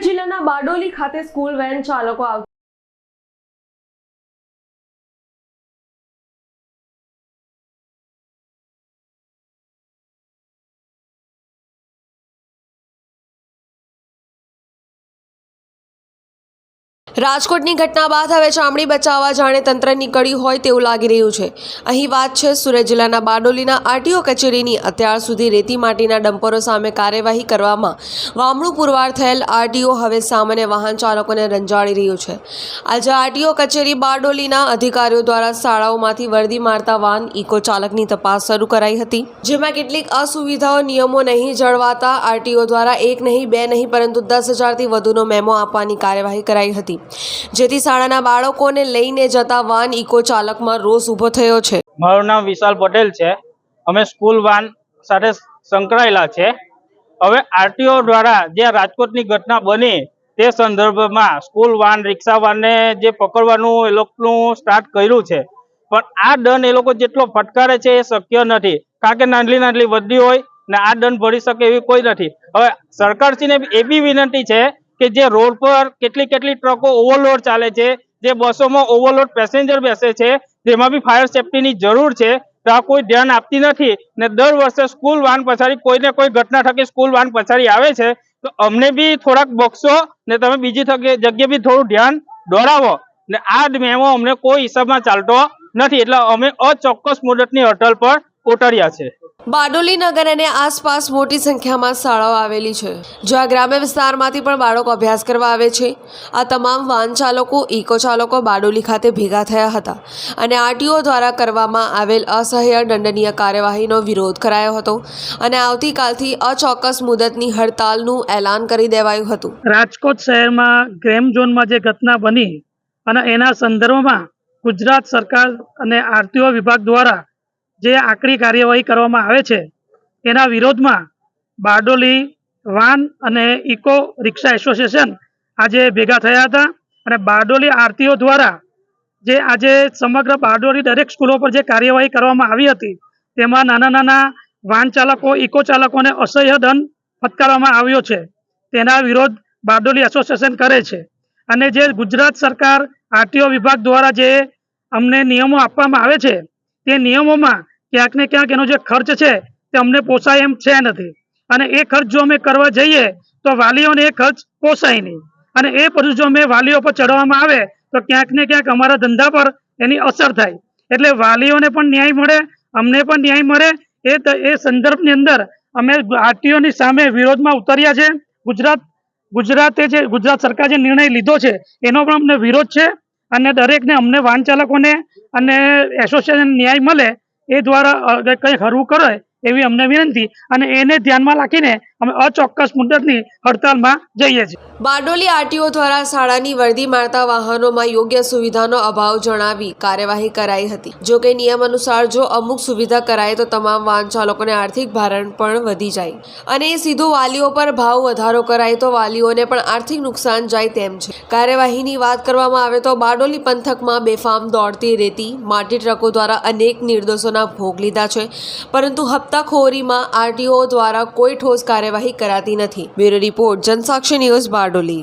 જિલ્લાના બારડોલી ખાતે school van ચાલકો રાજકોટની ઘટના બાદ હવે ચામડી બચાવવા જાણે તંત્ર નીકળ્યું હોય તેવું લાગી રહ્યું છે. અહીં વાત છે સુરત જિલ્લાના બારડોલીના આરટીઓ કચેરીની. અત્યાર સુધી રેતી માટીના ડમ્પરો સામે કાર્યવાહી કરવામાં વામણું પુરવાર થયેલ આરટીઓ હવે સામાન્ય વાહન ચાલકોને રંજાડી રહ્યું છે. આજે આરટીઓ કચેરી બારડોલીના અધિકારીઓ દ્વારા શાળાઓમાંથી વર્દી મારતા વાહન ઇકો ચાલકની તપાસ શરૂ કરાઈ હતી. જેમાં કેટલીક અસુવિધાઓ, નિયમો નહીં જળવાતા આરટીઓ દ્વારા એક નહીં, બે નહીં, પરંતુ દસ હજારથી વધુનો મેમો આપવાની કાર્યવાહી કરાઈ હતી. જેથી શાળાના બાળકોને લઈને જતા વાન ઇકો ચાલકમાં રોષ ઊભો થયો છે. મારું નામ વિશાલ પટેલ છે. અમે સ્કૂલ વાન સાથે સંકળાયેલા છે. હવે આરટીઓ દ્વારા જે રાજકોટની ઘટના બની તે સંદર્ભમાં સ્કૂલ વાન, રિક્ષા વાનને જે પકડવાનું એ લોકોનું સ્ટાર્ટ કર્યું છે. પણ આ દંડ એ લોકો જેટલો ફટકારે છે એ શક્ય નથી. કારણ કે નાનલી નાનલી વધી હોય ને આ દંડ ભરી શકે એવી કોઈ નથી. હવે સરકારશ્રીને બી વિનંતી છે કે જે રોડ પર કેટલી કેટલી ટ્રકો ઓવરલોડ ચાલે છે, જે બસોમાં ઓવરલોડ પેસેન્જર બેસે છે તેમાં બી ફાયર સેફટીની જરૂર છે, તો આ કોઈ ધ્યાન આપતી નથી. ને દર વર્ષે સ્કૂલ વાન પછાડી કોઈને કોઈ ઘટના થકી સ્કૂલ વાન પછાડી આવે છે, તો અમને બી થોડાક બક્ષો ને તમે બીજી જગ્યાએ બી થોડું ધ્યાન દોડાવો. ને આ મેમો અમને કોઈ હિસાબમાં ચાલતો નથી. એટલે અમે અચોક્કસ મુદતની અટલ પર ઉતર્યા છે. બારડોલી નગર અને આસપાસ મોટી સંખ્યામાં શાળાઓ આવેલી છે જ્યાં ગ્રામ્ય વિસ્તારમાંથી પણ બાળકો અભ્યાસ કરવા આવે છે. આ તમામ વાહન ચાલકો, ઇકો ચાલકો બારડોલી ખાતે ભેગા થયા હતા અને આરટીઓ દ્વારા કરવામાં આવેલ અસહ્ય દંડનીય કાર્યવાહીનો વિરોધ કરાયો હતો અને આવતીકાલથી અચોક્કસ મુદતની હડતાલનું એલાન કરી દેવાયું હતું. રાજકોટ શહેરમાં ગ્રેમ ઝોનમાં જે ઘટના બની અને એના સંદર્ભમાં ગુજરાત સરકાર અને આરટીઓ વિભાગ દ્વારા જે આકરી કાર્યવાહી કરવામાં આવે છે, એના વિરોધમાં બારડોલી વાન અને ઇકો રિક્ષા એસોસિએશન આજે ભેગા થયા હતા અને બારડોલી આરટીઓ દ્વારા જે આજે સમગ્ર બારડોલી દરેક સ્કૂલો પર જે કાર્યવાહી કરવામાં આવી હતી, તેમાં નાના નાના વાહન ચાલકો, ઇકો ચાલકોને અસહ્ય દંડ ફટકારવામાં આવ્યો છે. તેના વિરોધ બારડોલી એસોસિએશન કરે છે. અને જે ગુજરાત સરકાર આરટીઓ વિભાગ દ્વારા જે અમને નિયમો આપવામાં આવે છે તે નિયમોમાં ક્યાંક ને ક્યાંક એનો જે ખર્ચ છે તે અમને પોસાય એમ છે નથી. અને એ ખર્ચ જો અમે કરવા જઈએ, તો વાલીઓને એ ખર્ચ પોસાય નહીં. અને એ પછી જો અમે વાલીઓ પર ચડવામાં આવે, તો ક્યાંક ને ક્યાંક અમારા ધંધા પર એની અસર થાય. એટલે વાલીઓને પણ ન્યાય મળે, અમને પણ ન્યાય મળે. એ એ સંદર્ભની અંદર અમે આરટીઓની સામે વિરોધમાં ઉતર્યા છે. ગુજરાત, ગુજરાતે જે, ગુજરાત સરકાર જે નિર્ણય લીધો છે, એનો પણ અમને વિરોધ છે. અને દરેકને અમને વાહન ચાલકોને અને એસોસિએશન ન્યાય મળે એ દ્વારા કંઈક કંઈ હરવું કરે એવી અમને વિનંતી અને એને ધ્યાનમાં રાખીને અમે અચોક્કસ મુદતની હડતાલમાં જઈએ છીએ. બારડોલી આરટીઓ દ્વારા શાળાની વર્દી મારતા વાહનોમાં યોગ્ય સુવિધાનો અભાવ જણાવી કાર્યવાહી કરાઈ હતી. જો કે નિયમ અનુસાર જો અમુક સુવિધા કરાય તો તમામ વાહન ચાલકોને આર્થિક ભારણ પણ વધી જાય. અને સીધું વાલીઓ પર ભાવ વધારો કરાય તો વાલીઓને પણ આર્થિક નુકસાન જાય તેમ છે. કાર્યવાહીની વાત કરવામાં આવે તો બારડોલી પંથકમાં બેફામ દોડતી રેતી, માટી ટ્રકો દ્વારા અનેક નિર્દોષોના ભોગ લીધા છે. પરંતુ હપ્તાખોરીમાં આરટીઓ દ્વારા કોઈ ઠોસ કાર્યવાહી કરાતી નથી. Bureau report Jansakshi news Bardoli.